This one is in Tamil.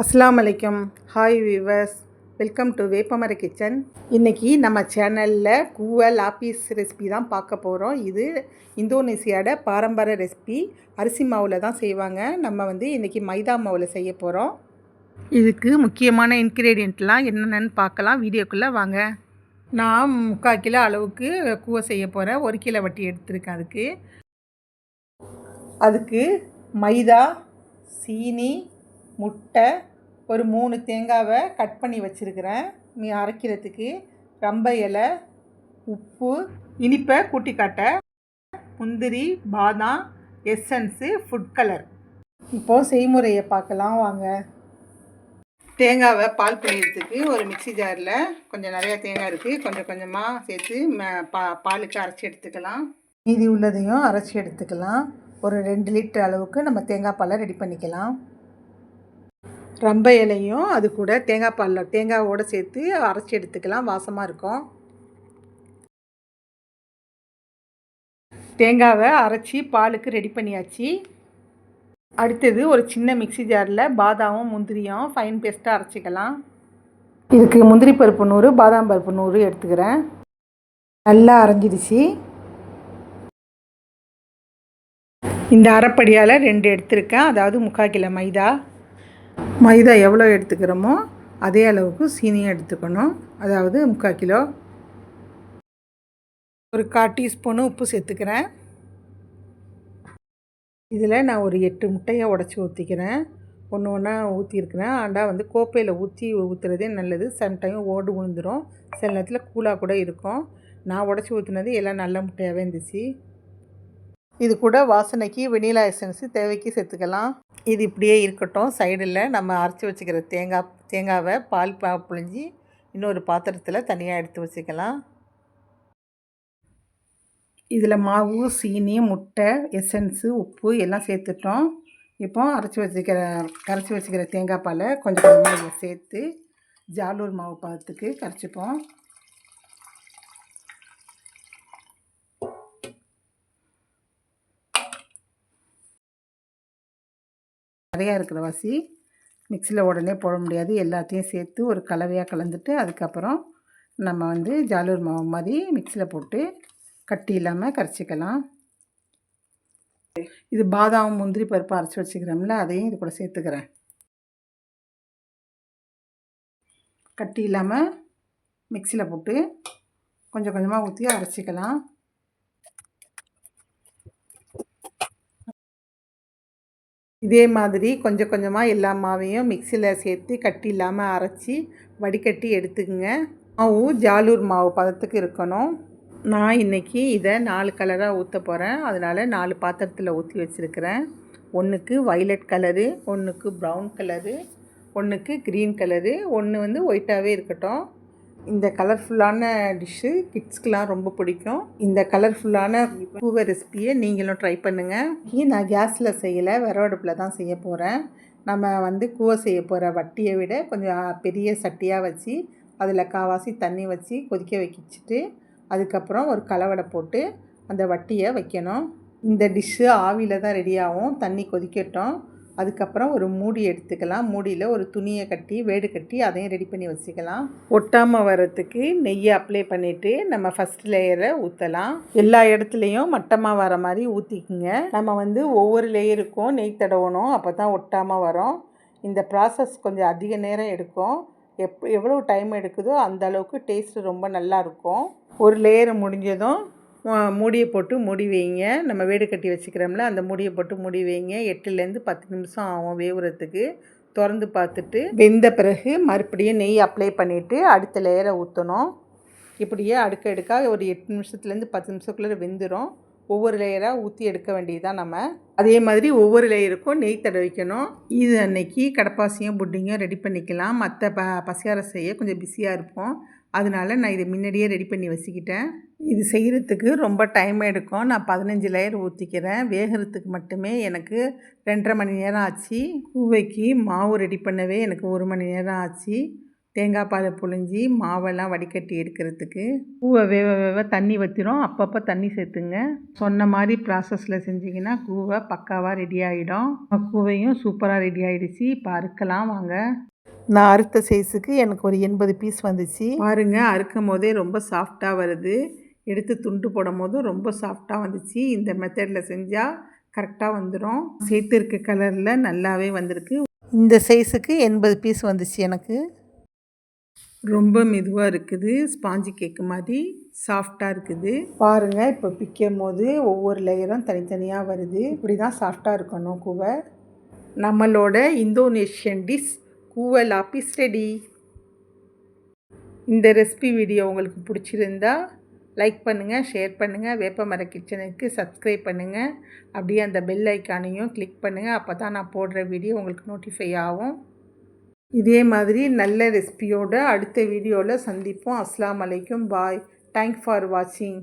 அஸ்லாம் அலைக்கும் hi viewers welcome to Veppamara kitchen இன்றைக்கி நம்ம சேனலில் கூவ லாப்பீஸ் ரெசிபி தான் பார்க்க போகிறோம் இது இந்தோனேசியாவோட பாரம்பரிய ரெசிபி அரிசி மாவில் தான் செய்வாங்க. நம்ம வந்து இன்றைக்கி மைதா மாவில் செய்ய போகிறோம் இதுக்கு முக்கியமான இன்க்ரீடியண்ட்லாம் என்னென்னு பார்க்கலாம். வீடியோக்குள்ளே வாங்க. நான் முக்கால் கிலோ அளவுக்கு கூவை செய்ய போகிறேன் ஒரு கிலோ வட்டி எடுத்திருக்கேன் அதுக்கு. அதுக்கு மைதா சீனி முட்டை ஒரு மூணு தேங்காவை கட் பண்ணி வச்சுருக்கிறேன். நீ அரைக்கிறதுக்கு ரம்ப இலை உப்பு இனிப்பை கூட்டி காட்ட. முந்திரி பாதாம் எசன்ஸு ஃபுட் கலர். இப்போது செய்முறையை பார்க்கலாம் வாங்க. தேங்காவை பால் பிழியறதுக்கு ஒரு மிக்ஸி ஜாரில் கொஞ்சம் நிறையா தேங்காய் இருக்குது கொஞ்சம் கொஞ்சமாக சேர்த்து பா பாலுக்கு அரைச்சி எடுத்துக்கலாம். மீதி உள்ளதையும் அரைச்சி எடுத்துக்கலாம். ஒரு ரெண்டு லிட்டர் அளவுக்கு நம்ம தேங்காய் பாலை ரெடி பண்ணிக்கலாம். ரம்ப இலையும் அது கூட தேங்காய் பாலில் தேங்காவோடு சேர்த்து அரைச்சி எடுத்துக்கலாம். வாசமாக இருக்கும். தேங்காவை அரைச்சி பாலுக்கு ரெடி பண்ணியாச்சு. அடுத்தது ஒரு சின்ன மிக்ஸி ஜாரில் பாதாமும் முந்திரியும் ஃபைன் பேஸ்ட்டாக அரைச்சிக்கலாம். இதுக்கு முந்திரி பருப்பு நூறு பாதாம் பருப்பு நூறு எடுத்துக்கிறேன். நல்லா அரைஞ்சிடுச்சு. இந்த அரைப்படியால் ரெண்டு எடுத்திருக்கேன். அதாவது முக்கால் கிலோ மைதா. மைதா எவ்வளோ எடுத்துக்கிறோமோ அதே அளவுக்கு சீனியும் எடுத்துக்கணும். அதாவது முக்கால் கிலோ. ஒரு கால் டீஸ்பூனு உப்பு சேர்த்துக்கிறேன். இதில் நான் ஒரு எட்டு முட்டையை உடச்சி ஊற்றிக்கிறேன் ஒன்று ஒன்றா ஊற்றிருக்கிறேன் ஆண்டா வந்து கோப்பையில் ஊற்றி ஊற்றுறதே நல்லது. சம்டைம் ஓடு விழுந்துடும் சில நேரத்தில் கூலாக கூட இருக்கும். நான் உடச்சி ஊற்றுனது எல்லாம் நல்ல முட்டையாகவே இருந்துச்சு. இது கூட வாசனைக்கு வெனிலா எசன்ஸு தேவைக்கு சேர்த்துக்கலாம். இது இப்படியே இருக்கட்டும். சைடில் நம்ம அரைச்சி வச்சுக்கிற தேங்காய் தேங்காவை பால் பா புழிஞ்சி இன்னொரு பாத்திரத்தில் தனியாக எடுத்து வச்சுக்கலாம். இதில் மாவு சீனி முட்டை எசன்ஸு உப்பு எல்லாம் சேர்த்துட்டோம். இப்போ அரைச்சி வச்சுக்கிற கரைச்சி வச்சுக்கிற தேங்காய் பாலை கொஞ்சம் கொஞ்சமாக சேர்த்து ஜாலூர் மாவு பாத்துக்கு கரைச்சிப்போம். நிறையா இருக்கிற வாசி மிக்சியில் உடனே போட முடியாது. எல்லாத்தையும் சேர்த்து ஒரு கலவையாக கலந்துட்டு அதுக்கப்புறம் நம்ம வந்து ஜாலூர் மாவு மாதிரி மிக்சியில் போட்டு கட்டி இல்லாமல் கரைச்சிக்கலாம். இது பாதாம் முந்திரி பருப்பு அரைச்சி வச்சுக்கிறோம்ல அதையும் இது கூட சேர்த்துக்கிறேன். கட்டி இல்லாமல் மிக்சியில் போட்டு கொஞ்சம் கொஞ்சமாக ஊற்றி அரைச்சிக்கலாம். இதே மாதிரி கொஞ்சம் கொஞ்சமாக எல்லா மாவையும் மிக்சியில் சேர்த்து கட்டி இல்லாமல் அரைச்சி வடிகட்டி எடுத்துக்கோங்க. மாவு ஜாலூர் மாவு பதத்துக்கு இருக்கணும். நான் இன்றைக்கி இதை நாலு கலராக ஊற்ற போகிறேன் அதனால் நாலு பாத்திரத்தில் ஊற்றி வச்சுருக்கிறேன். ஒன்றுக்கு வைலட் கலரு ஒன்றுக்கு ப்ரௌன் கலரு ஒன்றுக்கு க்ரீன் கலரு ஒன்று வந்து ஒயிட்டாகவே இருக்கட்டும். இந்த கலர்ஃபுல்லான டிஷ்ஷு கிட்ஸ்க்கெலாம் ரொம்ப பிடிக்கும். இந்த கலர்ஃபுல்லான பூவை ரெசிப்பியை நீங்களும் ட்ரை பண்ணுங்கள் நான் கேஸில் செய்யலை விறகடுப்பில் தான் செய்ய போகிறேன் நம்ம வந்து கூவை செய்ய போகிற வட்டியை விட கொஞ்சம் பெரிய சட்டியாக வச்சு அதில் காவாசி தண்ணி வச்சு கொதிக்க வைக்கிச்சிட்டு அதுக்கப்புறம் ஒரு கலவடை போட்டு அந்த வட்டியை வைக்கணும். இந்த டிஷ்ஷு ஆவியில் தான் ரெடி ஆகும். தண்ணி கொதிக்கட்டும். அதுக்கப்புறம் ஒரு மூடி எடுத்துக்கலாம். மூடியில் ஒரு துணியை கட்டி வேடு கட்டி அதையும் ரெடி பண்ணி வச்சுக்கலாம். ஒட்டாமல் வரத்துக்கு நெய்யை அப்ளை பண்ணிவிட்டு நம்ம ஃபஸ்ட் லேயரை ஊற்றலாம் எல்லா இடத்துலையும் மட்டமாக வர மாதிரி ஊற்றிக்குங்க நம்ம வந்து ஒவ்வொரு லேயருக்கும் நெய் தடவணும். அப்போ தான் ஒட்டாமல் வரும். இந்த ப்ராசஸ் கொஞ்சம் அதிக நேரம் எடுக்கும். எப் எவ்வளோ டைம் எடுக்குதோ அந்த அளவுக்கு டேஸ்ட்டு ரொம்ப நல்லாயிருக்கும் ஒரு லேயர் முடிஞ்சதும் மூடியை போட்டு மூடி வைங்க. நம்ம வேடு கட்டி வச்சுக்கிறோம்ல அந்த மூடியை போட்டு மூடி வைங்க. எட்டுலேருந்து பத்து நிமிஷம் ஆகும் வேவுறதுக்கு. திறந்து பார்த்துட்டு வெந்த பிறகு மறுபடியும் நெய் அப்ளை பண்ணிவிட்டு அடுத்த லேயரை ஊற்றணும் இப்படியே அடுக்க அடுக்கா ஒரு எட்டு நிமிஷத்துலேருந்து பத்து நிமிஷத்துக்குள்ளே வெந்துடும் ஒவ்வொரு லேயராக ஊற்றி எடுக்க வேண்டியதுதான் நம்ம. அதே மாதிரி ஒவ்வொரு லேயருக்கும் நெய் தடவிக்கணும். இது அன்னைக்கு கடப்பாசியும் புட்டிங்கும் ரெடி பண்ணிக்கலாம். மற்ற ப பசியாரம் செய்ய கொஞ்சம் பிஸியாக இருப்போம். அதனால நான் இதை முன்னாடியே ரெடி பண்ணி வச்சுக்கிட்டேன். இது செய்கிறதுக்கு ரொம்ப டைம் எடுக்கும். நான் பதினஞ்சு லேயர் ஊற்றிக்கிறேன் வேகிறதுக்கு மட்டுமே எனக்கு ரெண்டரை மணி நேரம் ஆச்சு. கூவைக்கு மாவு ரெடி பண்ணவே எனக்கு ஒரு மணி நேரம் ஆச்சு. தேங்காய் பாலை புழிஞ்சி மாவெல்லாம் வடிகட்டி எடுக்கிறதுக்கு. கூவை வேவ வேவ தண்ணி வற்றிரும் அப்பப்போ தண்ணி சேர்த்துங்க. சொன்ன மாதிரி ப்ராசஸில் செஞ்சிங்கன்னா கூவை பக்காவாக ரெடி ஆகிடும் கூவையும் சூப்பராக ரெடி ஆகிடுச்சு இப்போ அறுக்கலாம் வாங்க. நான் அறுத்த சைஸுக்கு எனக்கு ஒரு எண்பது பீஸ் வந்துச்சு. பாருங்க அறுக்கும் போதே ரொம்ப சாஃப்டாக வருது. எடுத்து துண்டு போடும் போதும் ரொம்ப சாஃப்டாக வந்துச்சு. இந்த மெத்தடில் செஞ்சால் கரெக்டாக வந்துடும் சேர்த்துருக்க கலரில் நல்லாவே வந்திருக்கு. இந்த சைஸுக்கு எண்பது பீஸ் வந்துச்சு எனக்கு. ரொம்ப மெதுவாக இருக்குது. ஸ்பாஞ்சி கேக்கு மாதிரி சாஃப்டாக இருக்குது. பாருங்கள் இப்போ பிக்கும் போது ஒவ்வொரு லேயரும் தனித்தனியாக வருது. இப்படி தான் சாஃப்டாக இருக்கணும் கூவை. நம்மளோட இந்தோனேஷியன் டிஷ் கூவல் ஆப்பிஸ் ரெடி. இந்த ரெசிபி வீடியோ உங்களுக்கு பிடிச்சிருந்தா லைக் பண்ணுங்கள் ஷேர் பண்ணுங்கள் வேப்பமர கிச்சனுக்கு சப்ஸ்கிரைப் பண்ணுங்கள் அப்படியே அந்த பெல் ஐக்கானையும் கிளிக் பண்ணுங்கள் அப்போ தான் நான் போடுற வீடியோ உங்களுக்கு நோட்டிஃபை ஆகும். இதே மாதிரி நல்ல ரெசிபியோட அடுத்த வீடியோவில் சந்திப்போம். அஸ்லாம் அலைக்கும். பாய். தேங்க் ஃபார் வாட்சிங்